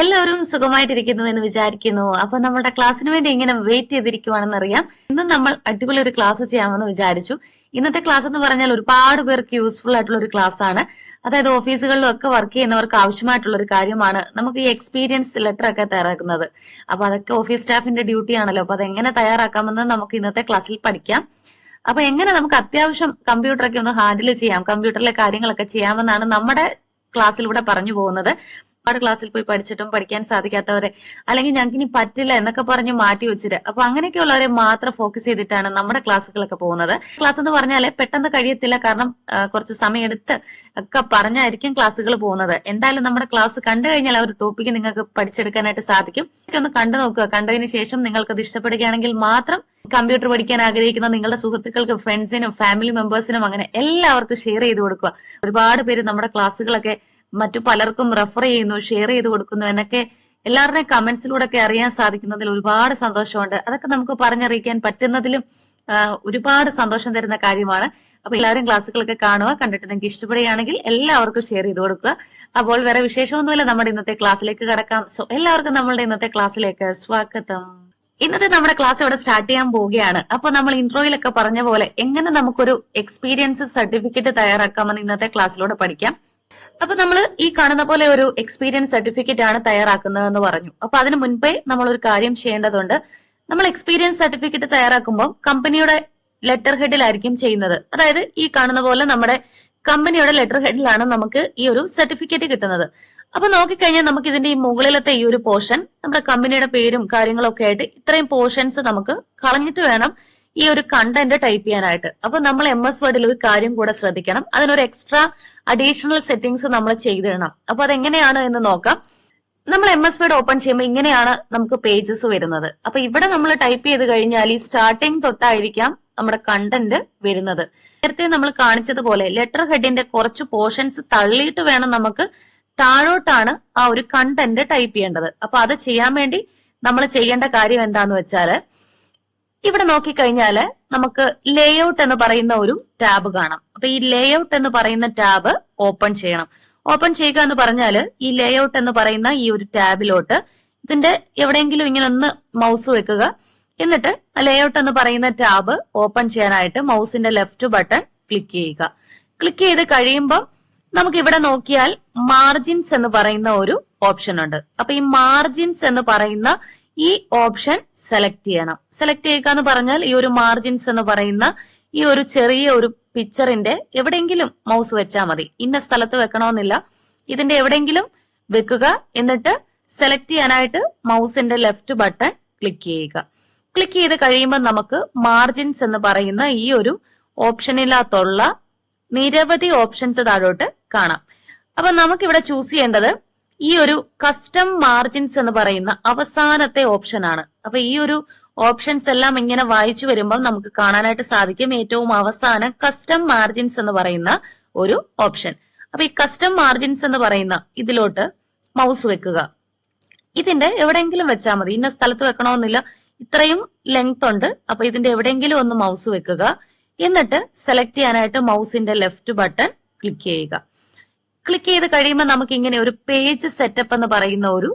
എല്ലാവരും സുഖമായിട്ടിരിക്കുന്നു എന്ന് വിചാരിക്കുന്നു. അപ്പൊ നമ്മുടെ ക്ലാസ്സിന് വേണ്ടി ഇങ്ങനെ വെയിറ്റ് ചെയ്തിരിക്കുവാണെന്ന് അറിയാം ഇന്ന് നമ്മൾ അടിപൊളി ഒരു ക്ലാസ് ചെയ്യാമെന്ന് വിചാരിച്ചു. ഇന്നത്തെ ക്ലാസ് എന്ന് പറഞ്ഞാൽ ഒരുപാട് പേർക്ക് യൂസ്ഫുൾ ആയിട്ടുള്ള ഒരു ക്ലാസ് ആണ്. അതായത് ഓഫീസുകളിലും ഒക്കെ വർക്ക് ചെയ്യുന്നവർക്ക് ആവശ്യമായിട്ടുള്ള ഒരു കാര്യമാണ് നമുക്ക് ഈ എക്സ്പീരിയൻസ് ലെറ്റർ ഒക്കെ തയ്യാറാക്കുന്നത്. അപ്പൊ അതൊക്കെ ഓഫീസ് സ്റ്റാഫിന്റെ ഡ്യൂട്ടി ആണല്ലോ. അപ്പൊ അതെങ്ങനെ തയ്യാറാക്കാമെന്ന് നമുക്ക് ഇന്നത്തെ ക്ലാസ്സിൽ പഠിക്കാം. അപ്പൊ എങ്ങനെ നമുക്ക് അത്യാവശ്യം കമ്പ്യൂട്ടറൊക്കെ ഒന്ന് ഹാൻഡിൽ ചെയ്യാം കമ്പ്യൂട്ടറിലെ കാര്യങ്ങളൊക്കെ ചെയ്യാമെന്നാണ് നമ്മുടെ ക്ലാസ്സിലൂടെ പറഞ്ഞു പോകുന്നത്. ഒരുപാട് ക്ലാസ്സിൽ പോയി പഠിച്ചിട്ടും പഠിക്കാൻ സാധിക്കാത്തവരെ അല്ലെങ്കിൽ ഞങ്ങൾക്ക് ഇനി പറ്റില്ല എന്നൊക്കെ പറഞ്ഞ് മാറ്റി വെച്ചിട്ട് അപ്പൊ അങ്ങനെയൊക്കെയുള്ളവരെ മാത്രം ഫോക്കസ് ചെയ്തിട്ടാണ് നമ്മുടെ ക്ലാസ്സുകളൊക്കെ പോകുന്നത്. ക്ലാസ് എന്ന് പറഞ്ഞാൽ പെട്ടെന്ന് കഴിയത്തില്ല കാരണം കുറച്ച് സമയം എടുത്ത് ഒക്കെ പറഞ്ഞായിരിക്കും ക്ലാസ്സുകൾ പോകുന്നത്. എന്തായാലും നമ്മുടെ ക്ലാസ് കണ്ടു കഴിഞ്ഞാൽ ആ ഒരു ടോപ്പിക്ക് നിങ്ങൾക്ക് പഠിച്ചെടുക്കാനായിട്ട് സാധിക്കും. ഒന്ന് കണ്ടു നോക്കുക. കണ്ടതിന് ശേഷം നിങ്ങൾക്ക് അത് ഇഷ്ടപ്പെടുകയാണെങ്കിൽ മാത്രം കമ്പ്യൂട്ടർ പഠിക്കാൻ ആഗ്രഹിക്കുന്ന നിങ്ങളുടെ സുഹൃത്തുക്കൾക്ക് ഫ്രണ്ട്സിനും ഫാമിലി മെമ്പേഴ്സിനും അങ്ങനെ എല്ലാവർക്കും ഷെയർ ചെയ്ത് കൊടുക്കുക. ഒരുപാട് പേര് നമ്മുടെ ക്ലാസ്സുകളൊക്കെ മറ്റു പലർക്കും റെഫർ ചെയ്യുന്നു ഷെയർ ചെയ്ത് കൊടുക്കുന്നു എന്നൊക്കെ എല്ലാവരുടെയും കമന്റ്സിലൂടെ ഒക്കെ അറിയാൻ സാധിക്കുന്നതിൽ ഒരുപാട് സന്തോഷമുണ്ട്. അതൊക്കെ നമുക്ക് പറഞ്ഞറിയിക്കാൻ പറ്റുന്നതിലും ഒരുപാട് സന്തോഷം തരുന്ന കാര്യമാണ്. അപ്പൊ എല്ലാവരും ക്ലാസ്സുകളൊക്കെ കാണുക കണ്ടിട്ട് നിങ്ങൾക്ക് ഇഷ്ടപ്പെടുകയാണെങ്കിൽ എല്ലാവർക്കും ഷെയർ ചെയ്ത് കൊടുക്കുക. അപ്പോൾ വേറെ വിശേഷമൊന്നുമില്ല. നമ്മുടെ ഇന്നത്തെ ക്ലാസ്സിലേക്ക് കടക്കാം. സോ എല്ലാവർക്കും നമ്മളുടെ ഇന്നത്തെ ക്ലാസ്സിലേക്ക് സ്വാഗതം. ഇന്നത്തെ നമ്മുടെ ക്ലാസ് ഇവിടെ സ്റ്റാർട്ട് ചെയ്യാൻ പോവുകയാണ്. അപ്പൊ നമ്മൾ ഇൻട്രോയിലൊക്കെ പറഞ്ഞ പോലെ എങ്ങനെ നമുക്കൊരു എക്സ്പീരിയൻസ് സർട്ടിഫിക്കറ്റ് തയ്യാറാക്കാമെന്ന് ഇന്നത്തെ ക്ലാസ്സിലൂടെ പഠിക്കാം. അപ്പൊ നമ്മൾ ഈ കാണുന്ന പോലെ ഒരു എക്സ്പീരിയൻസ് സർട്ടിഫിക്കറ്റ് ആണ് തയ്യാറാക്കുന്നതെന്ന് പറഞ്ഞു. അപ്പൊ അതിന് മുൻപേ നമ്മൾ ഒരു കാര്യം ചെയ്യേണ്ടതുണ്ട്. നമ്മൾ എക്സ്പീരിയൻസ് സർട്ടിഫിക്കറ്റ് തയ്യാറാക്കുമ്പോൾ കമ്പനിയുടെ ലെറ്റർ ഹെഡിലായിരിക്കും ചെയ്യുന്നത്. അതായത് ഈ കാണുന്ന പോലെ നമ്മുടെ കമ്പനിയുടെ ലെറ്റർ ഹെഡിലാണ് നമുക്ക് ഈ ഒരു സർട്ടിഫിക്കറ്റ് കിട്ടുന്നത്. അപ്പൊ നോക്കിക്കഴിഞ്ഞാൽ നമുക്ക് ഇതിന്റെ ഈ മുകളിലത്തെ ഈ ഒരു പോർഷൻ നമ്മുടെ കമ്പനിയുടെ പേരും കാര്യങ്ങളൊക്കെ ആയിട്ട് ഇത്രയും പോർഷൻസ് നമുക്ക് കളഞ്ഞിട്ട് വേണം ഈ ഒരു കണ്ടന്റ് ടൈപ്പ് ചെയ്യാനായിട്ട്. അപ്പൊ നമ്മൾ എം എസ് വേർഡിൽ ഒരു കാര്യം കൂടെ ശ്രദ്ധിക്കണം. അതിനൊരു എക്സ്ട്രാ അഡീഷണൽ സെറ്റിംഗ്സ് നമ്മൾ ചെയ്തിടണം. അപ്പൊ അതെങ്ങനെയാണ് എന്ന് നോക്കാം. നമ്മൾ എം എസ് വേർഡ് ഓപ്പൺ ചെയ്യുമ്പോൾ ഇങ്ങനെയാണ് നമുക്ക് പേജസ് വരുന്നത്. അപ്പൊ ഇവിടെ നമ്മൾ ടൈപ്പ് ചെയ്ത് കഴിഞ്ഞാൽ ഈ സ്റ്റാർട്ടിങ് തൊട്ടായിരിക്കാം നമ്മുടെ കണ്ടന്റ് വരുന്നത്. നേരത്തെ നമ്മൾ കാണിച്ചതുപോലെ ലെറ്റർ ഹെഡിന്റെ കുറച്ച് പോർഷൻസ് തള്ളിയിട്ട് വേണം നമുക്ക് താഴോട്ടാണ് ആ ഒരു കണ്ടന്റ് ടൈപ്പ് ചെയ്യേണ്ടത്. അപ്പൊ അത് ചെയ്യാൻ വേണ്ടി നമ്മൾ ചെയ്യേണ്ട കാര്യം എന്താന്ന് വെച്ചാൽ ഇവിടെ നോക്കിക്കഴിഞ്ഞാൽ നമുക്ക് ലേഔട്ട് എന്ന് പറയുന്ന ഒരു ടാബ് കാണാം. അപ്പൊ ഈ ലേഔട്ട് എന്ന് പറയുന്ന ടാബ് ഓപ്പൺ ചെയ്യണം. ഓപ്പൺ ചെയ്യുക എന്ന് പറഞ്ഞാൽ ഈ ലേഔട്ട് എന്ന് പറയുന്ന ഈ ഒരു ടാബിലോട്ട് ഇതിന്റെ എവിടെയെങ്കിലും ഇങ്ങനെ ഒന്ന് മൗസ് വെക്കുക. എന്നിട്ട് ലേഔട്ട് എന്ന് പറയുന്ന ടാബ് ഓപ്പൺ ചെയ്യാനായിട്ട് മൗസിന്റെ ലെഫ്റ്റ് ബട്ടൺ ക്ലിക്ക് ചെയ്യുക. ക്ലിക്ക് ചെയ്ത് കഴിയുമ്പോൾ നമുക്ക് ഇവിടെ നോക്കിയാൽ മാർജിൻസ് എന്ന് പറയുന്ന ഒരു ഓപ്ഷൻ ഉണ്ട്. അപ്പൊ ഈ മാർജിൻസ് എന്ന് പറയുന്ന ഈ ഓപ്ഷൻ സെലക്ട് ചെയ്യണം. സെലക്ട് ചെയ്യുക എന്ന് പറഞ്ഞാൽ ഈ ഒരു മാർജിൻസ് എന്ന് പറയുന്ന ഈ ഒരു ചെറിയ ഒരു പിക്ചറിന്റെ എവിടെയെങ്കിലും മൗസ് വെച്ചാൽ മതി. ഇന്ന സ്ഥലത്ത് വെക്കണമെന്നില്ല ഇതിന്റെ എവിടെയെങ്കിലും വെക്കുക. എന്നിട്ട് സെലക്ട് ചെയ്യാനായിട്ട് മൗസിന്റെ ലെഫ്റ്റ് ബട്ടൺ ക്ലിക്ക് ചെയ്യുക. ക്ലിക്ക് ചെയ്ത് കഴിയുമ്പോൾ നമുക്ക് മാർജിൻസ് എന്ന് പറയുന്ന ഈ ഒരു ഓപ്ഷനിനകത്തുള്ള നിരവധി ഓപ്ഷൻസ് താഴോട്ട് കാണാം. അപ്പൊ നമുക്ക് ഇവിടെ ചൂസ് ചെയ്യേണ്ടത് ഈ ഒരു കസ്റ്റം മാർജിൻസ് എന്ന് പറയുന്ന അവസാനത്തെ ഓപ്ഷൻ ആണ്. അപ്പൊ ഈ ഒരു ഓപ്ഷൻസ് എല്ലാം ഇങ്ങനെ വായിച്ചു വരുമ്പോൾ നമുക്ക് കാണാനായിട്ട് സാധിക്കും ഏറ്റവും അവസാനം കസ്റ്റം മാർജിൻസ് എന്ന് പറയുന്ന ഒരു ഓപ്ഷൻ അപ്പൊ ഈ കസ്റ്റം മാർജിൻസ് എന്ന് പറയുന്ന ഇതിലോട്ട് മൗസ് വെക്കുക. ഇതിന്റെ എവിടെയെങ്കിലും വെച്ചാൽ മതി. ഇന്ന സ്ഥലത്ത് വെക്കണമെന്നില്ല. ഇത്രയും ലെങ്ത് ഉണ്ട്. അപ്പൊ ഇതിന്റെ എവിടെയെങ്കിലും ഒന്ന് മൗസ് വെക്കുക. എന്നിട്ട് സെലക്ട് ചെയ്യാനായിട്ട് മൗസിന്റെ ലെഫ്റ്റ് ബട്ടൺ ക്ലിക്ക് ചെയ്യുക. ക്ലിക്ക് ചെയ്ത് കഴിയുമ്പോൾ നമുക്ക് ഇങ്ങനെ ഒരു പേജ് സെറ്റപ്പ് എന്ന് പറയുന്ന ഒരു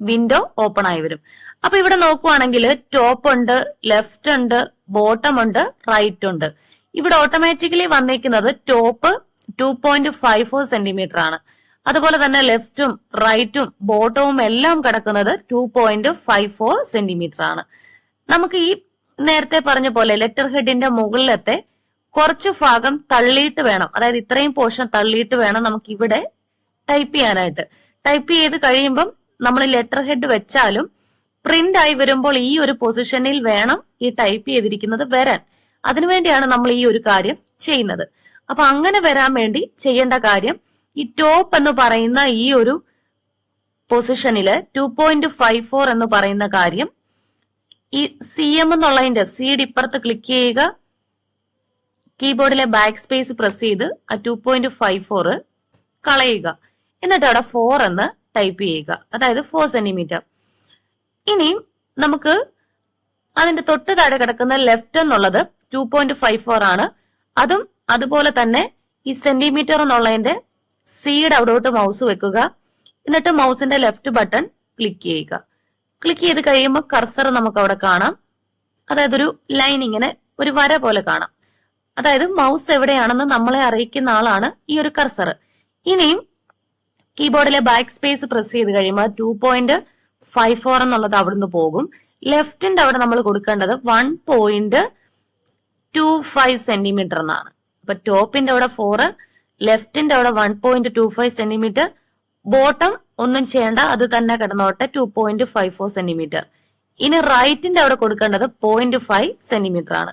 വിൻഡോ ഓപ്പൺ ആയി വരും. അപ്പൊ ഇവിടെ നോക്കുവാണെങ്കിൽ ടോപ്പ് ഉണ്ട് ലെഫ്റ്റ് ഉണ്ട് ബോട്ടം ഉണ്ട് റൈറ്റ് ഉണ്ട്. ഇവിടെ ഓട്ടോമാറ്റിക്കലി വന്നേക്കുന്നത് top two point five four centimetre ആണ്. അതുപോലെ തന്നെ ലെഫ്റ്റും റൈറ്റും ബോട്ടവും എല്ലാം കിടക്കുന്നത് two point five four centimetre ആണ്. നമുക്ക് ഈ നേരത്തെ പറഞ്ഞ പോലെ ലെറ്റർ ഹെഡിന്റെ മുകളിലത്തെ കുറച്ച് ഭാഗം തള്ളിയിട്ട് വേണം. അതായത് ഇത്രയും പോർഷൻ തള്ളിയിട്ട് വേണം നമുക്ക് ഇവിടെ ടൈപ്പ് ചെയ്യാനായിട്ട്. ടൈപ്പ് ചെയ്ത് കഴിയുമ്പം നമ്മൾ ലെറ്റർ ഹെഡ് വെച്ചാലും പ്രിന്റ് ആയി വരുമ്പോൾ ഈ ഒരു പൊസിഷനിൽ വേണം ഈ ടൈപ്പ് ചെയ്തിരിക്കുന്നത് വരാൻ. അതിനുവേണ്ടിയാണ് നമ്മൾ ഈ ഒരു കാര്യം ചെയ്യുന്നത്. അപ്പൊ അങ്ങനെ വരാൻ വേണ്ടി ചെയ്യേണ്ട കാര്യം ഈ ടോപ്പ് എന്ന് പറയുന്ന ഈ ഒരു പൊസിഷനിൽ ടു പോയിന്റ് ഫൈവ് ഫോർ എന്ന് പറയുന്ന കാര്യം ഈ സി എം എന്നുള്ളതിന്റെ സീഡ് ഇപ്പുറത്ത് ക്ലിക്ക് ചെയ്യുക. കീബോർഡിലെ ബാക്ക് സ്പേസ് പ്രസ് ചെയ്ത് ആ ടു പോയിന്റ് ഫൈവ് ഫോർ കളയുക. എന്നിട്ട് അവിടെ ഫോർ എന്ന് ടൈപ്പ് ചെയ്യുക. അതായത് ഫോർ സെന്റിമീറ്റർ ഇനിയും നമുക്ക് അതിന്റെ തൊട്ട് താഴെ കിടക്കുന്ന ലെഫ്റ്റ് എന്നുള്ളത് ടു പോയിന്റ് ഫൈവ് ഫോർ ആണ്. അതും അതുപോലെ തന്നെ ഈ സെന്റിമീറ്റർ എന്നുള്ളതിന്റെ സീഡ് അവിടോട്ട് മൗസ് വെക്കുക. എന്നിട്ട് മൗസിന്റെ ലെഫ്റ്റ് ബട്ടൺ ക്ലിക്ക് ചെയ്യുക. ക്ലിക്ക് ചെയ്ത് കഴിയുമ്പോൾ കർസർ നമുക്ക് അവിടെ കാണാം. അതായത് ഒരു ലൈൻ ഇങ്ങനെ ഒരു വര പോലെ കാണാം. അതായത് മൗസ് എവിടെയാണെന്ന് നമ്മളെ അറിയിക്കുന്ന ആളാണ് ഈ ഒരു കർസർ ഇനിയും കീബോർഡിലെ ബാക്ക് സ്പേസ് പ്രസ് ചെയ്ത് കഴിയുമ്പോൾ ടു പോയിന്റ് ഫൈവ് ഫോർ എന്നുള്ളത് അവിടുന്ന് പോകും. ലെഫ്റ്റിന്റെ അവിടെ നമ്മൾ കൊടുക്കേണ്ടത് one point two five centimetre എന്നാണ്. അപ്പൊ ടോപ്പിന്റെ അവിടെ ഫോർ ലെഫ്റ്റിന്റെ അവിടെ one point two five centimetre bottom ഒന്നും ചെയ്യേണ്ട അത് തന്നെ കിടന്നോട്ടെ two point five four centimetre ഇനി റൈറ്റിന്റെ അവിടെ കൊടുക്കേണ്ടത് പോയിന്റ് ഫൈവ് സെന്റിമീറ്റർ ആണ്.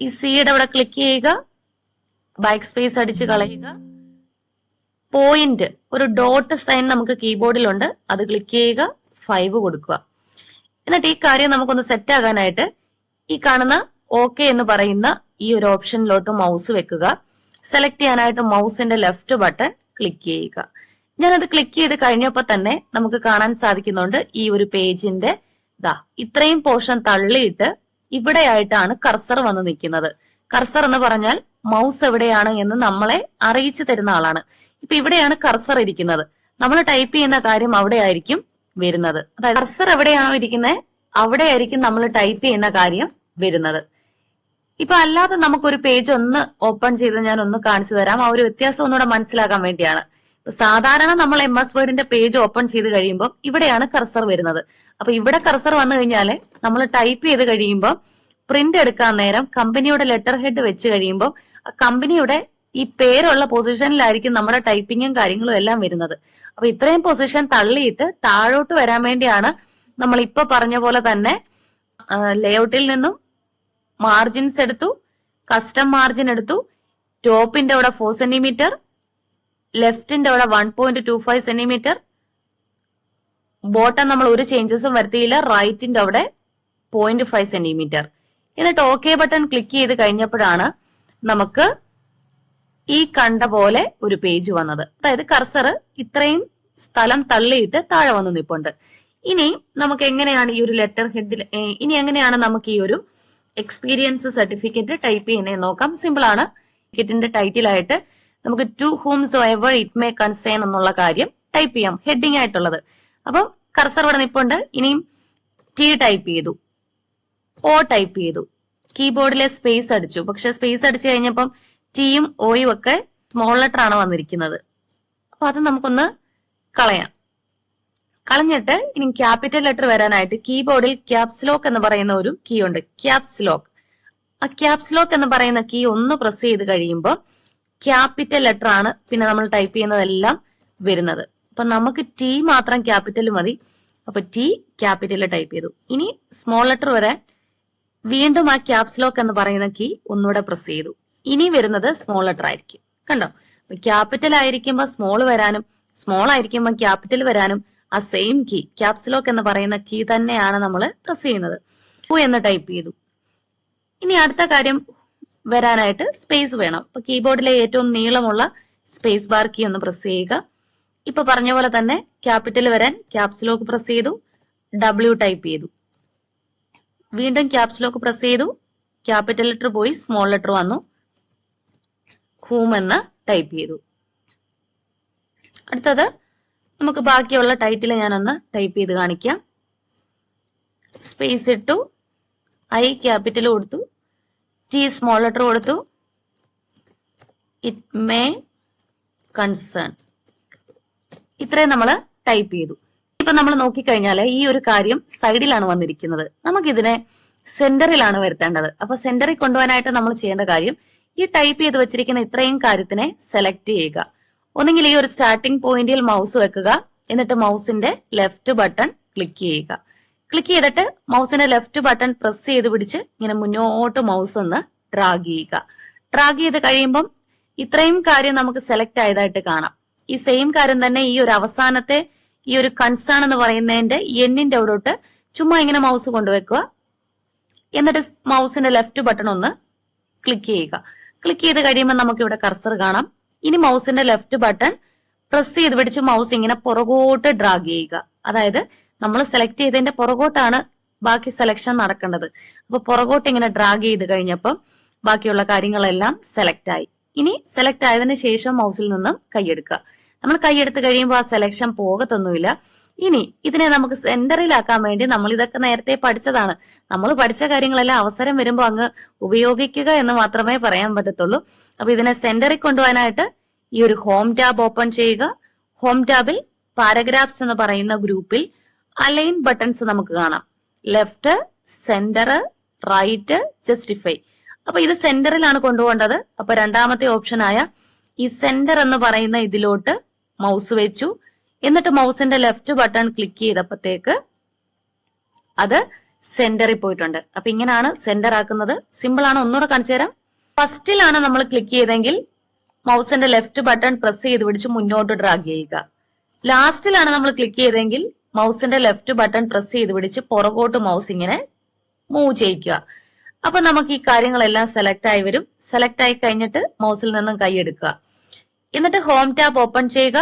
ഈ സിയുടെ അവിടെ ക്ലിക്ക് ചെയ്യുക. ബാക്ക് സ്പേസ് അടിച്ച് കളയുക. പോയിന്റ് ഒരു ഡോട്ട് സൈൻ നമുക്ക് കീബോർഡിലുണ്ട് അത് ക്ലിക്ക് ചെയ്യുക. ഫൈവ് കൊടുക്കുക. എന്നിട്ട് ഈ കാര്യം നമുക്കൊന്ന് സെറ്റ് ആകാനായിട്ട് ഈ കാണുന്ന ഓക്കെ എന്ന് പറയുന്ന ഈ ഒരു ഓപ്ഷനിലോട്ട് മൗസ് വെക്കുക. സെലക്ട് ചെയ്യാനായിട്ട് മൗസിന്റെ ലെഫ്റ്റ് ബട്ടൺ ക്ലിക്ക് ചെയ്യുക. ഞാനത് ക്ലിക്ക് ചെയ്ത് കഴിഞ്ഞപ്പോൾ തന്നെ നമുക്ക് കാണാൻ സാധിക്കുന്നുണ്ട് ഈ ഒരു പേജിന്റെ ദാ ഇത്രയും പോർഷൻ തള്ളിയിട്ട് ഇവിടെയായിട്ടാണ് കർസർ വന്ന് നിൽക്കുന്നത്. കർസർ എന്ന് പറഞ്ഞാൽ മൗസ് എവിടെയാണ് എന്ന് നമ്മളെ അറിയിച്ചു തരുന്ന ആളാണ്. ഇപ്പൊ ഇവിടെയാണ് കർസർ ഇരിക്കുന്നത്. നമ്മൾ ടൈപ്പ് ചെയ്യുന്ന കാര്യം അവിടെ ആയിരിക്കും വരുന്നത്. അതായത് കർസർ എവിടെയാണോ ഇരിക്കുന്നത് അവിടെ ആയിരിക്കും നമ്മൾ ടൈപ്പ് ചെയ്യുന്ന കാര്യം വരുന്നത്. ഇപ്പൊ അല്ലാതെ നമുക്കൊരു പേജ് ഒന്ന് ഓപ്പൺ ചെയ്ത് ഞാൻ ഒന്ന് കാണിച്ചു തരാം. ആ ഒരു വ്യത്യാസം ഒന്നുകൂടെ മനസ്സിലാക്കാൻ വേണ്ടിയാണ്. സാധാരണ നമ്മൾ എം എസ് വേർഡിന്റെ പേജ് ഓപ്പൺ ചെയ്ത് കഴിയുമ്പോൾ ഇവിടെയാണ് കർസർ വരുന്നത്. അപ്പൊ ഇവിടെ കർസർ വന്നു കഴിഞ്ഞാൽ നമ്മൾ ടൈപ്പ് ചെയ്ത് കഴിയുമ്പോൾ പ്രിന്റ് എടുക്കാൻ നേരം കമ്പനിയുടെ ലെറ്റർ ഹെഡ് വെച്ച് കഴിയുമ്പോൾ കമ്പനിയുടെ ഈ പേരുള്ള പൊസിഷനിലായിരിക്കും നമ്മുടെ ടൈപ്പിങ്ങും കാര്യങ്ങളും എല്ലാം വരുന്നത്. അപ്പൊ ഇത്രയും പൊസിഷൻ തള്ളിയിട്ട് താഴോട്ട് വരാൻ വേണ്ടിയാണ് നമ്മൾ ഇപ്പൊ പറഞ്ഞ പോലെ തന്നെ ലേഔട്ടിൽ നിന്നും മാർജിൻസ് എടുത്തു കസ്റ്റം മാർജിൻ എടുത്തു ടോപ്പിന്റെ അവിടെ ഫോർ സെന്റിമീറ്റർ ലെഫ്റ്റിന്റെ അവിടെ one point two five centimetre bottom നമ്മൾ ഒരു ചേഞ്ചസും വരുത്തിയില്ല. റൈറ്റിന്റെ അവിടെ പോയിന്റ് ഫൈവ് സെന്റിമീറ്റർ എന്നിട്ട് ഓക്കെ ബട്ടൺ ക്ലിക്ക് ചെയ്ത് കഴിഞ്ഞപ്പോഴാണ് നമുക്ക് ഈ കണ്ട പോലെ ഒരു പേജ് വന്നത്. അതായത് കർസർ ഇത്രയും സ്ഥലം തള്ളിയിട്ട് താഴെ വന്നു നിപ്പുണ്ട്. ഇനി നമുക്ക് എങ്ങനെയാണ് ഈ ഒരു ലെറ്റർ ഹെഡിൽ ഇനി എങ്ങനെയാണ് നമുക്ക് ഈ ഒരു എക്സ്പീരിയൻസ് സർട്ടിഫിക്കറ്റ് ടൈപ്പ് ചെയ്യുന്നത് നോക്കാം. സിമ്പിൾ ആണ്. സർട്ടിഫിക്കറ്റിന്റെ ടൈറ്റിലായിട്ട് നമുക്ക് to whomsoever it may concern എന്നുള്ള കാര്യം ടൈപ്പ് ചെയ്യാം. ഹെഡിങ് ആയിട്ടുള്ളത്. അപ്പം കർസർ ഇവിടെ നിപ്പുണ്ട്. ഇനിയും ടി ടൈപ്പ് ചെയ്തു. ഓ ടൈപ്പ് ചെയ്തു. കീബോർഡിലെ സ്പേസ് അടിച്ചു. പക്ഷെ സ്പേസ് അടിച്ചു കഴിഞ്ഞപ്പം ടിയും ഓയും ഒക്കെ സ്മോൾ ലെറ്റർ ആണ് വന്നിരിക്കുന്നത്. അപ്പൊ അത് നമുക്കൊന്ന് കളയാം. കളഞ്ഞിട്ട് ഇനി ക്യാപിറ്റൽ ലെറ്റർ വരാനായിട്ട് കീബോർഡിൽ ക്യാപ്സ് ലോക്ക് എന്ന് പറയുന്ന ഒരു കീ ഉണ്ട്. ക്യാപ്സ് ലോക്ക് ആ ക്യാപ്സ് ലോക്ക് എന്ന് പറയുന്ന കീ ഒന്ന് പ്രസ് ചെയ്ത് കഴിയുമ്പോൾ ക്യാപിറ്റൽ ലെറ്റർ ആണ് പിന്നെ നമ്മൾ ടൈപ്പ് ചെയ്യുന്നതെല്ലാം വരുന്നത്. അപ്പൊ നമുക്ക് ടി മാത്രം ക്യാപിറ്റൽ മതി. അപ്പൊ ടി ക്യാപിറ്റൽ ടൈപ്പ് ചെയ്തു. ഇനി സ്മോൾ ലെറ്റർ വരെ വീണ്ടും ആ ക്യാപ്സ് ലോക്ക് എന്ന് പറയുന്ന കീ ഒന്നുകൂടെ പ്രസ് ചെയ്തു. ഇനി വരുന്നത് സ്മോൾ ലെറ്റർ ആയിരിക്കും. കണ്ടോ? ക്യാപിറ്റൽ ആയിരിക്കുമ്പോൾ സ്മോൾ വരാനും സ്മോൾ ആയിരിക്കുമ്പോൾ ക്യാപിറ്റൽ വരാനും ആ സെയിം കീ ക്യാപ്സ് ലോക്ക് എന്ന് പറയുന്ന കീ തന്നെയാണ് നമ്മൾ പ്രസ് ചെയ്യുന്നത്. ഹു എന്ന് ടൈപ്പ് ചെയ്തു. ഇനി അടുത്ത കാര്യം വരാനായിട്ട് സ്പേസ് വേണം. അപ്പൊ കീബോർഡിലെ ഏറ്റവും നീളമുള്ള സ്പേസ് ബാർ കീ ഒന്ന് പ്രസ് ചെയ്യുക. ഇപ്പൊ പറഞ്ഞ പോലെ തന്നെ ക്യാപിറ്റൽ വരാൻ ക്യാപ്സിലോക്ക് പ്രസ് ചെയ്തു. ഡബ്ല്യു ടൈപ്പ് ചെയ്തു. വീണ്ടും ക്യാപ്സിലോക്ക് പ്രസ് ചെയ്തു. ക്യാപിറ്റൽ ലെറ്റർ പോയി സ്മോൾ ലെറ്റർ വന്നു. ഹൂം എന്ന് ടൈപ്പ് ചെയ്തു. അടുത്തത് നമുക്ക് ബാക്കിയുള്ള ടൈറ്റിൽ ഞാനൊന്ന് ടൈപ്പ് ചെയ്ത് കാണിക്കാം. സ്പേസ് ഇട്ടു. ഐ ക്യാപിറ്റൽ കൊടുത്തു. ടി സ്മോൾ ലെറ്റർ കൊടുത്തു. ഇറ്റ് മേ കൺസേൺ ഇത്രയും നമ്മൾ ടൈപ്പ് ചെയ്തു. ഇപ്പൊ നമ്മൾ നോക്കിക്കഴിഞ്ഞാൽ ഈ ഒരു കാര്യം സൈഡിലാണ് വന്നിരിക്കുന്നത്. നമുക്കിതിനെ സെന്ററിലാണ് വരുത്തേണ്ടത്. അപ്പൊ സെന്ററിൽ കൊണ്ടുപോകാനായിട്ട് നമ്മൾ ചെയ്യേണ്ട കാര്യം ഈ ടൈപ്പ് ചെയ്ത് വെച്ചിരിക്കുന്ന ഇത്രയും കാര്യത്തിനെ സെലക്ട് ചെയ്യുക. ഒന്നുകിൽ ഈ ഒരു സ്റ്റാർട്ടിംഗ് പോയിന്റിൽ മൗസ് വെക്കുക. എന്നിട്ട് മൗസിന്റെ ലെഫ്റ്റ് ബട്ടൺ ക്ലിക്ക് ചെയ്യുക. ക്ലിക്ക് ചെയ്തിട്ട് മൗസിന്റെ ലെഫ്റ്റ് ബട്ടൺ പ്രസ് ചെയ്ത് പിടിച്ച് ഇങ്ങനെ മുന്നോട്ട് മൗസ് ഒന്ന് ഡ്രാഗ് ചെയ്യുക. ഡ്രാഗ് ചെയ്ത് കഴിയുമ്പം ഇത്രയും കാര്യം നമുക്ക് സെലക്ട് ആയതായിട്ട് കാണാം. ഈ സെയിം കാര്യം തന്നെ ഈ ഒരു അവസാനത്തെ ഈ ഒരു കൺസേൺ എന്ന് പറയുന്നതിന്റെ എന്നിന്റെ അവിടോട്ട് ചുമ്മാ ഇങ്ങനെ മൗസ് കൊണ്ടുവെക്കുക എന്നിട്ട് മൗസിന്റെ ലെഫ്റ്റ് ബട്ടൺ ഒന്ന് ക്ലിക്ക് ചെയ്യുക. ക്ലിക്ക് ചെയ്ത് കഴിയുമ്പോൾ നമുക്ക് ഇവിടെ കർസർ കാണാം. ഇനി മൗസിന്റെ ലെഫ്റ്റ് ബട്ടൺ പ്രസ് ചെയ്ത് പിടിച്ച് മൗസ് ഇങ്ങനെ പുറകോട്ട് ഡ്രാഗ് ചെയ്യുക. അതായത് നമ്മൾ സെലക്ട് ചെയ്തതിന്റെ പുറകോട്ടാണ് ബാക്കി സെലക്ഷൻ നടക്കേണ്ടത്. അപ്പൊ പുറകോട്ട് ഇങ്ങനെ ഡ്രാഗ് ചെയ്ത് കഴിഞ്ഞപ്പോൾ ബാക്കിയുള്ള കാര്യങ്ങളെല്ലാം സെലക്ട് ആയി. ഇനി സെലക്ട് ആയതിനു ശേഷം മൗസിൽ നിന്നും കൈയെടുക്കുക നമ്മൾ കൈയെടുത്ത് കഴിയുമ്പോൾ ആ സെലക്ഷൻ പോകത്തൊന്നുമില്ല. ഇനി ഇതിനെ നമുക്ക് സെന്ററിലാക്കാൻ വേണ്ടി നമ്മൾ ഇതൊക്കെ നേരത്തെ പഠിച്ചതാണ്. നമ്മൾ പഠിച്ച കാര്യങ്ങളെല്ലാം അവസരം വരുമ്പോൾ അങ്ങ് ഉപയോഗിക്കുക എന്ന് മാത്രമേ പറയാൻ പറ്റത്തുള്ളൂ. അപ്പൊ ഇതിനെ സെന്ററിൽ കൊണ്ടുപോകാനായിട്ട് ഈ ഒരു ഹോം ടാബ് ഓപ്പൺ ചെയ്യുക. ഹോം ടാബിൽ പാരഗ്രാഫ്സ് എന്ന് പറയുന്ന ഗ്രൂപ്പിൽ അലൈൻ ബട്ടൺസ് നമുക്ക് കാണാം. ലെഫ്റ്റ് സെന്റർ റൈറ്റ് ജസ്റ്റിഫൈ അപ്പൊ ഇത് സെന്ററിലാണ് കൊണ്ടുപോകേണ്ടത്. അപ്പൊ രണ്ടാമത്തെ ഓപ്ഷൻ ആയ ഈ സെന്റർ എന്ന് പറയുന്ന ഇതിലോട്ട് മൗസ് വെച്ചു. എന്നിട്ട് മൗസിന്റെ ലെഫ്റ്റ് ബട്ടൺ ക്ലിക്ക് ചെയ്തപ്പോഴത്തേക്ക് അത് സെന്ററിൽ പോയിട്ടുണ്ട്. അപ്പൊ ഇങ്ങനെയാണ് സെന്റർ ആക്കുന്നത്. സിമ്പിൾ ആണ്. ഒന്നുകൂടെ കാണിച്ചു തരാം. ഫസ്റ്റിലാണ് നമ്മൾ ക്ലിക്ക് ചെയ്തെങ്കിൽ മൗസിന്റെ ലെഫ്റ്റ് ബട്ടൺ പ്രസ് ചെയ്ത് പിടിച്ച് മുന്നോട്ട് ഡ്രാഗ് ചെയ്യുക. ലാസ്റ്റിലാണ് നമ്മൾ ക്ലിക്ക് ചെയ്തെങ്കിൽ മൗസിന്റെ ലെഫ്റ്റ് ബട്ടൺ പ്രസ് ചെയ്ത് പിടിച്ച് പുറകോട്ട് മൗസ് ഇങ്ങനെ മൂവ് ചെയ്യിക്കുക. അപ്പൊ നമുക്ക് ഈ കാര്യങ്ങളെല്ലാം സെലക്ട് ആയി വരും. സെലക്ട് ആയി കഴിഞ്ഞിട്ട് മൗസിൽ നിന്നും കൈയെടുക്കുക എന്നിട്ട് ഹോം ടാബ് ഓപ്പൺ ചെയ്യുക.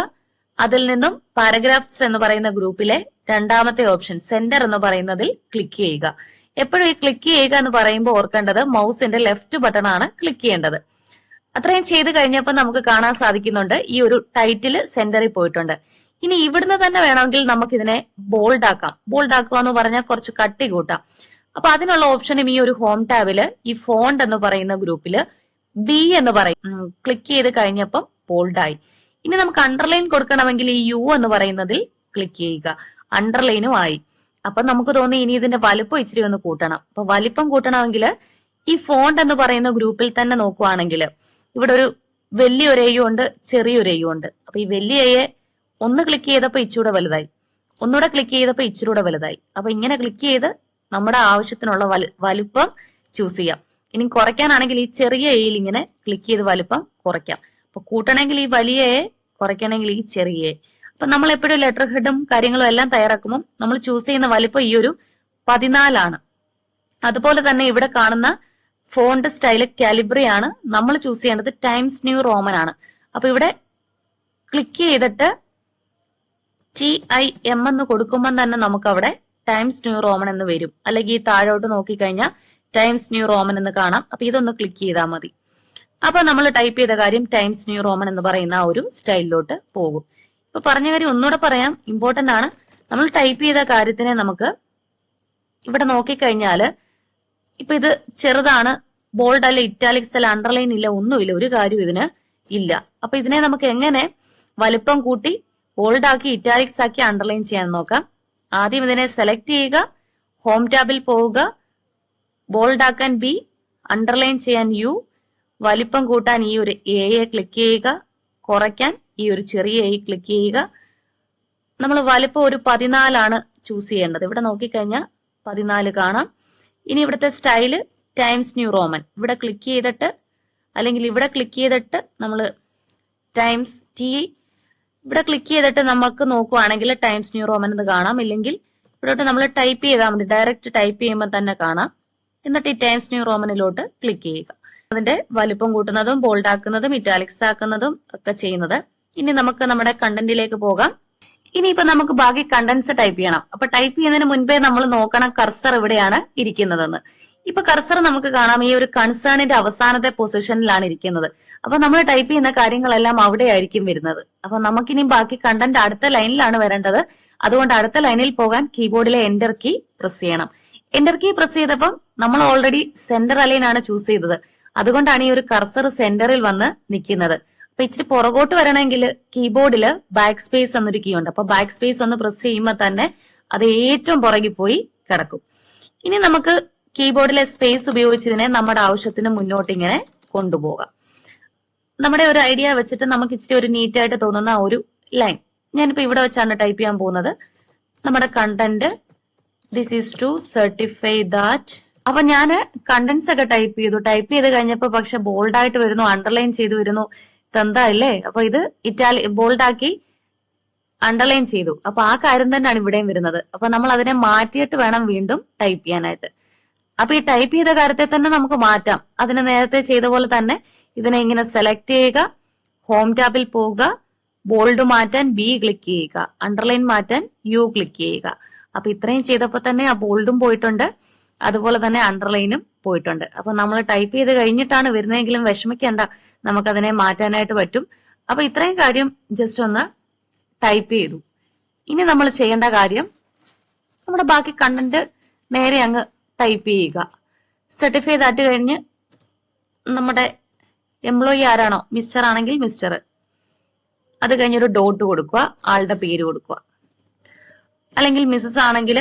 അതിൽ നിന്നും പാരഗ്രാഫ്സ് എന്ന് പറയുന്ന ഗ്രൂപ്പിലെ രണ്ടാമത്തെ ഓപ്ഷൻ സെന്റർ എന്ന് പറയുന്നതിൽ ക്ലിക്ക് ചെയ്യുക. എപ്പോഴും ഈ ക്ലിക്ക് ചെയ്യുക എന്ന് പറയുമ്പോൾ ഓർക്കേണ്ടത് മൗസിന്റെ ലെഫ്റ്റ് ബട്ടൺ ആണ് ക്ലിക്ക് ചെയ്യേണ്ടത്. അത്രയും ചെയ്ത് കഴിഞ്ഞപ്പോൾ നമുക്ക് കാണാൻ സാധിക്കുന്നുണ്ട് ഈ ഒരു ടൈറ്റിൽ സെന്ററിൽ പോയിട്ടുണ്ട്. ഇനി ഇവിടുന്ന് തന്നെ വേണമെങ്കിൽ നമുക്ക് ഇതിനെ ബോൾഡ് ആക്കാം. ബോൾഡ് ആക്കുക എന്ന് പറഞ്ഞാൽ കുറച്ച് കട്ടി കൂട്ടാം. അപ്പൊ അതിനുള്ള ഓപ്ഷനും ഈ ഒരു ഹോം ടാബിൽ ഈ ഫോണ്ട് എന്ന് പറയുന്ന ഗ്രൂപ്പിൽ ബി എന്ന് പറയും. ക്ലിക്ക് ചെയ്ത് കഴിഞ്ഞപ്പം ബോൾഡായി ഇനി നമുക്ക് അണ്ടർലൈൻ കൊടുക്കണമെങ്കിൽ ഈ യു എന്ന് പറയുന്നതിൽ ക്ലിക്ക് ചെയ്യുക. അണ്ടർലൈനും ആയി. അപ്പൊ നമുക്ക് തോന്നി ഇനി ഇതിന്റെ വലിപ്പം ഇച്ചിരി ഒന്ന് കൂട്ടണം. അപ്പൊ വലിപ്പം കൂട്ടണമെങ്കിൽ ഈ ഫോണ്ട് എന്ന് പറയുന്ന ഗ്രൂപ്പിൽ തന്നെ നോക്കുവാണെങ്കിൽ ഇവിടെ ഒരു വലിയൊരു എയും ഉണ്ട് ചെറിയൊരു എയും ഉണ്ട്. അപ്പൊ ഈ വലിയ എയെ ഒന്ന് ക്ലിക്ക് ചെയ്തപ്പോ ഇച്ചിരൂടെ വലുതായി. ഒന്നുകൂടെ ക്ലിക്ക് ചെയ്തപ്പോ ഇച്ചിരൂടെ വലുതായി. അപ്പൊ ഇങ്ങനെ ക്ലിക്ക് ചെയ്ത് നമ്മുടെ ആവശ്യത്തിനുള്ള വലുപ്പം ചൂസ് ചെയ്യാം. ഇനി കുറയ്ക്കാനാണെങ്കിൽ ഈ ചെറിയ എയിൽ ഇങ്ങനെ ക്ലിക്ക് ചെയ്ത് വലുപ്പം കുറയ്ക്കാം. അപ്പൊ കൂട്ടണമെങ്കിൽ ഈ വലിയ എ കുറയ്ക്കണമെങ്കിൽ ഈ ചെറിയ എ അപ്പൊ നമ്മൾ എപ്പോഴും ലെറ്റർ ഹെഡും കാര്യങ്ങളും എല്ലാം തയ്യാറാക്കുമ്പോൾ നമ്മൾ ചൂസ് ചെയ്യുന്ന വലുപ്പം ഈ ഒരു പതിനാലാണ്. അതുപോലെ തന്നെ ഇവിടെ കാണുന്ന ഫോണ്ട് സ്റ്റൈൽ കാലിബ്രി ആണ് നമ്മൾ ചൂസ് ചെയ്യേണ്ടത് ടൈംസ് ന്യൂ റോമൻ ആണ്. അപ്പൊ ഇവിടെ ക്ലിക്ക് ചെയ്തിട്ട് ടി ഐ എം എന്ന് കൊടുക്കുമ്പോൾ തന്നെ നമുക്ക് അവിടെ ടൈംസ് ന്യൂ റോമൻ എന്ന് വരും. അല്ലെങ്കിൽ താഴോട്ട് നോക്കിക്കഴിഞ്ഞാൽ ടൈംസ് ന്യൂ റോമൻ എന്ന് കാണാം. അപ്പൊ ഇതൊന്ന് ക്ലിക്ക് ചെയ്താൽ മതി. അപ്പൊ നമ്മൾ ടൈപ്പ് ചെയ്ത കാര്യം ടൈംസ് ന്യൂ റോമൻ എന്ന് പറയുന്ന ആ ഒരു സ്റ്റൈലിലോട്ട് പോകും. ഇപ്പൊ പറഞ്ഞ കാര്യം ഒന്നുകൂടെ പറയാം. ഇമ്പോർട്ടന്റ് ആണ്. നമ്മൾ ടൈപ്പ് ചെയ്ത കാര്യത്തിനെ നമുക്ക് ഇവിടെ നോക്കിക്കഴിഞ്ഞാൽ ഇപ്പൊ ഇത് ചെറുതാണ് ബോൾഡ് അല്ല ഇറ്റാലിക്സ് അല്ല അണ്ടർലൈൻ ഇല്ല ഒന്നുമില്ല ഒരു കാര്യം ഇതിന് ഇല്ല. അപ്പൊ ഇതിനെ നമുക്ക് എങ്ങനെ വലിപ്പം കൂട്ടി ബോൾഡ് ആക്കി ഇറ്റാലിക്സ് ആക്കി അണ്ടർലൈൻ ചെയ്യാൻ നോക്കാം. ആദ്യം ഇതിനെ സെലക്ട് ചെയ്യുക ഹോം ടാബിൽ പോവുക ബോൾഡ് ആക്കാൻ ബി അണ്ടർലൈൻ ചെയ്യാൻ യു വലിപ്പം കൂട്ടാൻ ഈ ഒരു എ ക്ലിക്ക് ചെയ്യുക കുറയ്ക്കാൻ ഈ ഒരു ചെറിയ എ ക്ലിക്ക് ചെയ്യുക. നമ്മൾ വലിപ്പം ഒരു പതിനാലാണ് ചൂസ് ചെയ്യേണ്ടത്. ഇവിടെ നോക്കിക്കഴിഞ്ഞാൽ പതിനാല് കാണാം. ഇനി ഇവിടുത്തെ സ്റ്റൈൽ ടൈംസ് ന്യൂ റോമൻ ഇവിടെ ക്ലിക്ക് ചെയ്തിട്ട് അല്ലെങ്കിൽ ഇവിടെ ക്ലിക്ക് ചെയ്തിട്ട് നമ്മൾ ടൈംസ് ടി ഇവിടെ ക്ലിക്ക് ചെയ്തിട്ട് നമുക്ക് നോക്കുവാണെങ്കിൽ ടൈംസ് ന്യൂ റോമൻ എന്ന് കാണാം. ഇല്ലെങ്കിൽ ഇവിടോട്ട് നമ്മൾ ടൈപ്പ് ചെയ്താൽ മതി. ഡയറക്റ്റ് ടൈപ്പ് ചെയ്യുമ്പോൾ തന്നെ കാണാം. എന്നിട്ട് ഈ ടൈംസ് ന്യൂ റോമനിലോട്ട് ക്ലിക്ക് ചെയ്യുക. അതിന്റെ വലിപ്പം കൂട്ടുന്നതും ബോൾഡ് ആക്കുന്നതും ഇറ്റാലിക്സ് ആക്കുന്നതും ഒക്കെ ചെയ്യുന്നത്. ഇനി നമുക്ക് നമ്മുടെ കണ്ടന്റിലേക്ക് പോകാം. ഇനിയിപ്പോ നമുക്ക് ബാക്കി കണ്ടന്റ്സ് ടൈപ്പ് ചെയ്യണം. അപ്പൊ ടൈപ്പ് ചെയ്യുന്നതിന് മുൻപേ നമ്മൾ നോക്കണം കർസർ എവിടെയാണ് ഇരിക്കുന്നതെന്ന്. ഇപ്പൊ കർസർ നമുക്ക് കാണാം ഈ ഒരു കൺസേണിന്റെ അവസാനത്തെ പൊസിഷനിലാണ് ഇരിക്കുന്നത്. അപ്പൊ നമ്മൾ ടൈപ്പ് ചെയ്യുന്ന കാര്യങ്ങളെല്ലാം അവിടെ ആയിരിക്കും വരുന്നത്. അപ്പൊ നമുക്കിനി ബാക്കി കണ്ടന്റ് അടുത്ത ലൈനിലാണ് വരേണ്ടത്. അതുകൊണ്ട് അടുത്ത ലൈനിൽ പോകാൻ കീബോർഡിലെ എന്റർ കീ പ്രസ് ചെയ്യണം. എന്റർ കീ പ്രസ് ചെയ്തപ്പം നമ്മൾ ഓൾറെഡി സെന്റർ അലൈൻ ആണ് ചൂസ് ചെയ്തത്. അതുകൊണ്ടാണ് ഈ ഒരു കർസർ സെന്ററിൽ വന്ന് നിൽക്കുന്നത്. അപ്പൊ ഇച്ചിരി പുറകോട്ട് വരണമെങ്കിൽ കീബോർഡിൽ ബാക്ക് സ്പേസ് എന്നൊരു കീ ഉണ്ട്. അപ്പൊ ബാക്ക് സ്പേസ് ഒന്ന് പ്രസ് ചെയ്യുമ്പോൾ തന്നെ അത് ഏറ്റവും പുറകിൽ പോയി കിടക്കും. ഇനി നമുക്ക് കീബോർഡിലെ സ്പേസ് ഉപയോഗിച്ചതിനെ നമ്മുടെ ആവശ്യത്തിന് മുന്നോട്ട് ഇങ്ങനെ കൊണ്ടുപോകാം. നമ്മുടെ ഒരു ഐഡിയ വെച്ചിട്ട് നമുക്ക് ഇച്ചിരി ഒരു നീറ്റായിട്ട് തോന്നുന്ന ഒരു ലൈൻ ഞാനിപ്പോ ഇവിടെ വെച്ചാണ് ടൈപ്പ് ചെയ്യാൻ പോകുന്നത്. നമ്മുടെ content this is to certify that അപ്പൊ ഞാൻ കണ്ടന്റ്സ് ഒക്കെ ടൈപ്പ് ചെയ്തു. ടൈപ്പ് ചെയ്ത് കഴിഞ്ഞപ്പോ പക്ഷെ ബോൾഡായിട്ട് വരുന്നു അണ്ടർലൈൻ ചെയ്തു വരുന്നു. ഇതെന്താ അല്ലേ അപ്പൊ ഇത് ഇറ്റാലി ബോൾഡാക്കി അണ്ടർലൈൻ ചെയ്തു. അപ്പൊ ആ കാര്യം തന്നെയാണ് ഇവിടെയും വരുന്നത്. അപ്പൊ നമ്മൾ അതിനെ മാറ്റിയിട്ട് വേണം വീണ്ടും ടൈപ്പ് ചെയ്യാനായിട്ട്. അപ്പൊ ഈ ടൈപ്പ് ചെയ്ത കാര്യത്തെ തന്നെ നമുക്ക് മാറ്റാം. അതിന് നേരത്തെ ചെയ്ത പോലെ തന്നെ ഇതിനെ ഇങ്ങനെ സെലക്ട് ചെയ്യുക ഹോം ടാബിൽ പോവുക ബോൾഡ് മാറ്റാൻ ബി ക്ലിക്ക് ചെയ്യുക അണ്ടർലൈൻ മാറ്റാൻ യു ക്ലിക്ക് ചെയ്യുക. അപ്പൊ ഇത്രയും ചെയ്തപ്പോൾ തന്നെ ആ ബോൾഡും പോയിട്ടുണ്ട് അതുപോലെ തന്നെ അണ്ടർലൈനും പോയിട്ടുണ്ട്. അപ്പൊ നമ്മൾ ടൈപ്പ് ചെയ്ത് കഴിഞ്ഞിട്ടാണ് വരുന്നതെങ്കിലും വിഷമിക്കേണ്ട നമുക്കതിനെ മാറ്റാനായിട്ട് പറ്റും. അപ്പൊ ഇത്രയും കാര്യം ജസ്റ്റ് ഒന്ന് ടൈപ്പ് ചെയ്തു. ഇനി നമ്മൾ ചെയ്യേണ്ട കാര്യം നമ്മുടെ ബാക്കി കണ്ടന്റ് നേരെ അങ്ങ് ടൈപ്പ് ചെയ്യുക. സർട്ടിഫൈ ചെയ്താട്ട് കഴിഞ്ഞ് നമ്മുടെ എംപ്ലോയി ആരാണോ? മിസ്റ്റർ ആണെങ്കിൽ മിസ്റ്റർ അത് കഴിഞ്ഞൊരു ഡോട്ട് കൊടുക്കുക. ആളുടെ പേര് കൊടുക്കുക. അല്ലെങ്കിൽ മിസ്സസ് ആണെങ്കിൽ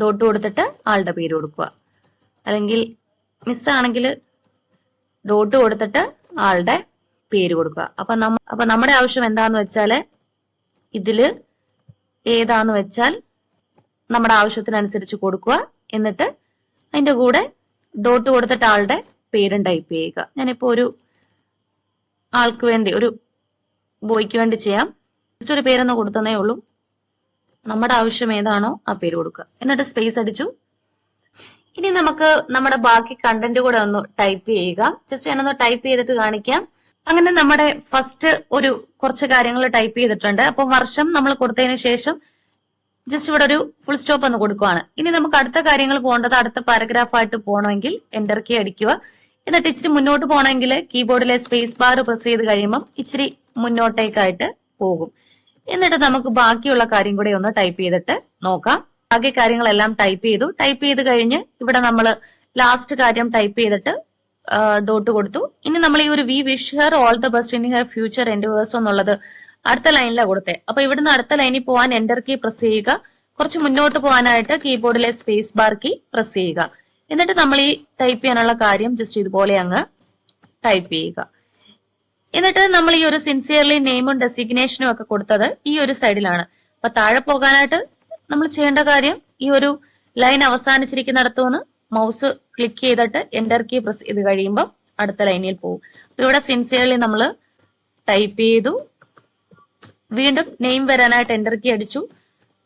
ഡോട്ട് കൊടുത്തിട്ട് ആളുടെ പേര് കൊടുക്കുക. അല്ലെങ്കിൽ മിസ് ആണെങ്കിൽ ഡോട്ട് കൊടുത്തിട്ട് ആളുടെ പേര് കൊടുക്കുക. അപ്പൊ നമ്മ അപ്പൊ നമ്മുടെ ആവശ്യം എന്താന്ന് വെച്ചാൽ ഇതിൽ ഏതാന്ന് വെച്ചാൽ നമ്മുടെ ആവശ്യത്തിനനുസരിച്ച് കൊടുക്കുക. എന്നിട്ട് അതിന്റെ കൂടെ ഡോട്ട് കൊടുത്തിട്ട് ആളുടെ പേരും ടൈപ്പ് ചെയ്യുക. ഞാനിപ്പോ ഒരു ആൾക്ക് വേണ്ടി ഒരു ബോയ്ക്ക് വേണ്ടി ചെയ്യാം. ജസ്റ്റ് ഒരു പേരൊന്ന് കൊടുത്തതേ ഉള്ളൂ. നമ്മുടെ ആവശ്യം ഏതാണോ ആ പേര് കൊടുക്കുക. എന്നിട്ട് സ്പേസ് അടിച്ചു. ഇനി നമുക്ക് നമ്മുടെ ബാക്കി കണ്ടന്റ് കൂടെ ഒന്ന് ടൈപ്പ് ചെയ്യുക. ജസ്റ്റ് ഞാനൊന്ന് ടൈപ്പ് ചെയ്തിട്ട് കാണിക്കാം. അങ്ങനെ നമ്മുടെ ഫസ്റ്റ് ഒരു കുറച്ച് കാര്യങ്ങൾ ടൈപ്പ് ചെയ്തിട്ടുണ്ട്. അപ്പൊ വർഷം നമ്മൾ കൊടുത്തതിന് ശേഷം ജസ്റ്റ് ഇവിടെ ഒരു ഫുൾ സ്റ്റോപ്പ് ഒന്ന് കൊടുക്കുവാണ്. ഇനി നമുക്ക് അടുത്ത കാര്യങ്ങൾ പോകേണ്ടത് അടുത്ത പാരഗ്രാഫ് ആയിട്ട് പോകണമെങ്കിൽ എന്റർ കീ അടിക്കുക. എന്നിട്ട് ഇച്ചിരി മുന്നോട്ട് പോകണമെങ്കിൽ കീബോർഡിലെ സ്പേസ് ബാർ പ്രസ് ചെയ്ത് കഴിയുമ്പം ഇച്ചിരി മുന്നോട്ടേക്കായിട്ട് പോകും. എന്നിട്ട് നമുക്ക് ബാക്കിയുള്ള കാര്യം കൂടി ഒന്ന് ടൈപ്പ് ചെയ്തിട്ട് നോക്കാം. ബാക്കി കാര്യങ്ങളെല്ലാം ടൈപ്പ് ചെയ്തു. ടൈപ്പ് ചെയ്ത് കഴിഞ്ഞ് ഇവിടെ നമ്മൾ ലാസ്റ്റ് കാര്യം ടൈപ്പ് ചെയ്തിട്ട് ഡോട്ട് കൊടുത്തു. ഇനി നമ്മൾ ഈ ഒരു we wish her all the best in her future endeavours എന്നുള്ളത് അടുത്ത ലൈനിലാണ് കൊടുത്തത് അപ്പൊ ഇവിടുന്ന് അടുത്ത ലൈനിൽ പോകാൻ എന്റർ കീ പ്രസ് ചെയ്യുക. കുറച്ച് മുന്നോട്ട് പോകാനായിട്ട് കീബോർഡിലെ സ്പേസ് ബാർ കീ പ്രസ് ചെയ്യുക. എന്നിട്ട് നമ്മൾ ഈ ടൈപ്പ് ചെയ്യാനുള്ള കാര്യം ജസ്റ്റ് ഇതുപോലെ അങ്ങ് ടൈപ്പ് ചെയ്യുക. എന്നിട്ട് നമ്മൾ ഈ ഒരു സിൻസിയർലി നെയിമും ഡെസിഗ്നേഷനും ഒക്കെ കൊടുത്തത് ഈ ഒരു സൈഡിലാണ് അപ്പൊ താഴെ പോകാനായിട്ട് നമ്മൾ ചെയ്യേണ്ട കാര്യം ഈ ഒരു ലൈൻ അവസാനിച്ചിരിക്കുന്നിടത്തുനിന്ന് മൗസ് ക്ലിക്ക് ചെയ്തിട്ട് എന്റർ കീ പ്രസ് ചെയ്ത് കഴിയുമ്പോൾ അടുത്ത ലൈനിൽ പോകും ഇവിടെ സിൻസിയർലി നമ്മൾ ടൈപ്പ് ചെയ്തു. വീണ്ടും നെയിം വരാനായിട്ട് എന്റർ കീ അടിച്ചു.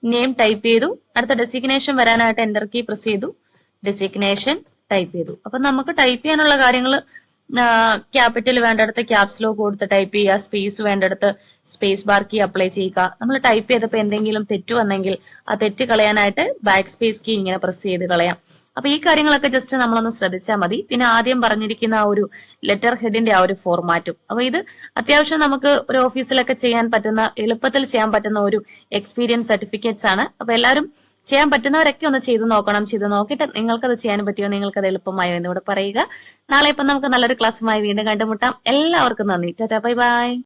നെയിം ടൈപ്പ് ചെയ്തു. അടുത്ത ഡെസിഗ്നേഷൻ വരാനായിട്ട് എന്റർ കീ പ്രസ് ചെയ്തു. ഡെസിഗ്നേഷൻ ടൈപ്പ് ചെയ്തു. അപ്പൊ നമുക്ക് ടൈപ്പ് ചെയ്യാനുള്ള കാര്യങ്ങൾ ക്യാപിറ്റൽ വേണ്ടടുത്ത് ക്യാപ്സ് ലോക്ക് കൊടുത്ത് ടൈപ്പ് ചെയ്യുക സ്പേസ് വേണ്ടടുത്ത് സ്പേസ് ബാർ കീ അപ്ലൈ ചെയ്യുക. നമ്മൾ ടൈപ്പ് ചെയ്തപ്പോൾ എന്തെങ്കിലും തെറ്റ് വന്നെങ്കിൽ ആ തെറ്റ് കളയാനായിട്ട് ബാക്ക് സ്പേസ് കീ ഇങ്ങനെ പ്രസ് ചെയ്ത് കളയാം. അപ്പൊ ഈ കാര്യങ്ങളൊക്കെ ജസ്റ്റ് നമ്മളൊന്ന് ശ്രദ്ധിച്ചാൽ മതി. പിന്നെ ആദ്യം പറഞ്ഞിരിക്കുന്ന ആ ഒരു ലെറ്റർ ഹെഡിന്റെ ആ ഒരു ഫോർമാറ്റും അപ്പൊ ഇത് അത്യാവശ്യം നമുക്ക് ഒരു ഓഫീസിലൊക്കെ ചെയ്യാൻ പറ്റുന്ന എളുപ്പത്തിൽ ചെയ്യാൻ പറ്റുന്ന ഒരു എക്സ്പീരിയൻസ് സർട്ടിഫിക്കറ്റ്സ് ആണ്. അപ്പൊ എല്ലാവരും ചെയ്യാൻ പറ്റുന്നവരൊക്കെ ഒന്ന് ചെയ്ത് നോക്കണം. ചെയ്ത് നോക്കിയിട്ട് നിങ്ങൾക്കത് ചെയ്യാൻ പറ്റിയോ നിങ്ങൾക്കത് എളുപ്പമായോ എന്നിവിടെ പറയുക. നാളെ ഇപ്പം നമുക്ക് നല്ലൊരു ക്ലാസ്സുമായി വീണ്ടും കണ്ടുമുട്ടാം. എല്ലാവർക്കും നന്ദി. Tata bye bye.